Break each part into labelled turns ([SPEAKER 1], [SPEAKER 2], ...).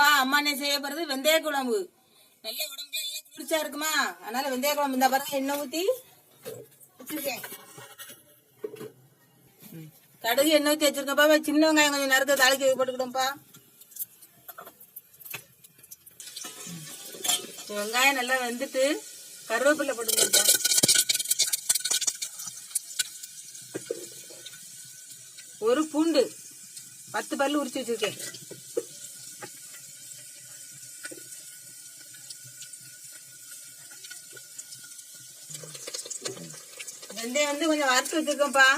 [SPEAKER 1] வணக்கம்ப்பா அம்மா என்ன செய்ய போறது? வெந்தய குழம்பு. நல்ல உடம்புல நல்லா குளிர்ச்சியா இருக்குமா? அதனால வெந்தய குழம்பு இந்த பாருங்க எண்ணெய் ஊத்தி வச்சிருக்கேன். கடுகு எண்ணெய் ஊத்தி வச்சிருக்கப்பா. சின்ன வெங்காயம் கொஞ்சம் நேரத்தை தாளிக்க போட்டுக்கிட்டோம்ப்பா வெங்காயம் நல்லா வெந்துட்டு கருவேப்பிலை போட்டுக்கிட்டோம்ப்பா ஒரு பூண்டு பத்து பல்லு உரிச்சு வச்சிருக்கேன். வெந்தயம் வந்து கொஞ்சம் வறுத்து வச்சிருக்கோம்ப்பா.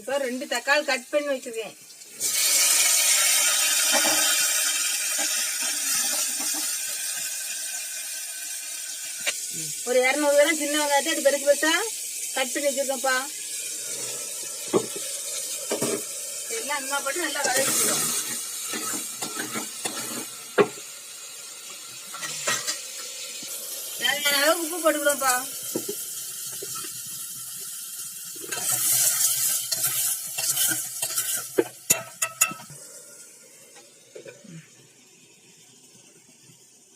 [SPEAKER 1] இப்போ ரெண்டு தக்காளி கட் பண்ணி வச்சிருக்கேன். ஒரு இரநூறு கிராம் சின்ன வெங்காயத்தை அது பெருசு பெருசா கட் பண்ணி வச்சிருக்கோம்ப்பா. நல்லா அம்மா போட்டு நல்லா வதக்கிடுவோம் தேவையான உப்பு போட்டுக்கிறோம்ப்பா?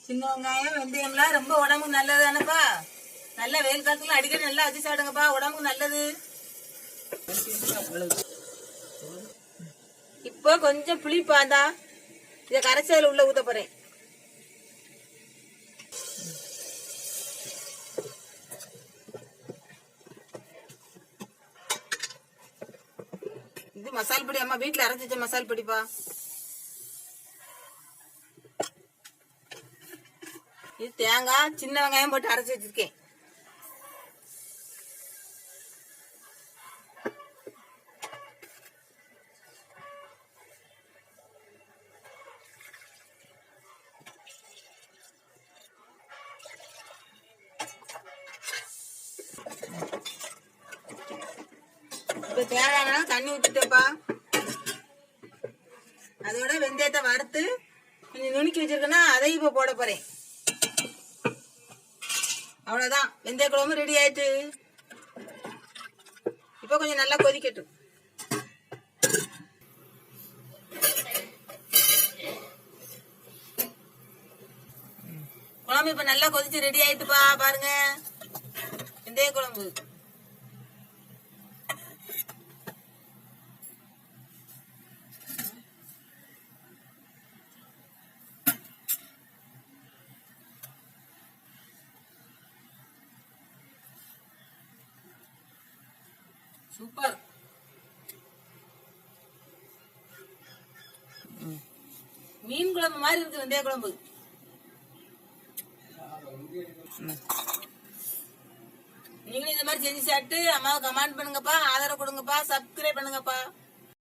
[SPEAKER 1] சின்ன வெங்காயம் வெந்தயம்லாம் ரொம்ப உடம்புக்கு நல்லது தானேப்பா நல்ல வெயில் காலத்துல அடிக்கடி நல்லா வச்சு சாப்பிடுங்கப்பா. உடம்புக்கு நல்லது. இப்போ கொஞ்சம் புளிப்பாந்தா இதை கரைச்சல உள்ள ஊத்த போறேன். இது மசால் பொடி. அம்மா வீட்டுல அரைச்சி வச்ச மசால் பொடிப்பா. இது தேங்காய் சின்ன வெங்காயம் போட்டு அரைச்சு வச்சிருக்கேன். இப்போ தேவையான தண்ணி ஊத்திட்டேப்பா அதோட வெந்தயத்தை வறுத்து கொஞ்சம் நுணுக்கி வச்சிருக்கேன்னா அதையும் இப்போ போட போறேன். அவ்வளோதான் வெந்தய குழம்பு ரெடி ஆயிட்டு. இப்போ கொஞ்சம் நல்லா கொதிக்கட்டும். குழம்பு இப்போ நல்லா கொதிச்சு ரெடி ஆயிட்டுப்பா பாருங்க. வெந்தய குழம்பு. சூப்பர். மீன் குழம்பு மாதிரி இருக்கு வெந்தய குழம்பு. நீங்களும் இந்த மாதிரி செஞ்சு சாப்பிட்டு அம்மாவை கமெண்ட் பண்ணுங்கப்பா ஆதரவு கொடுங்கப்பா சப்ஸ்கிரைப் பண்ணுங்கப்பா.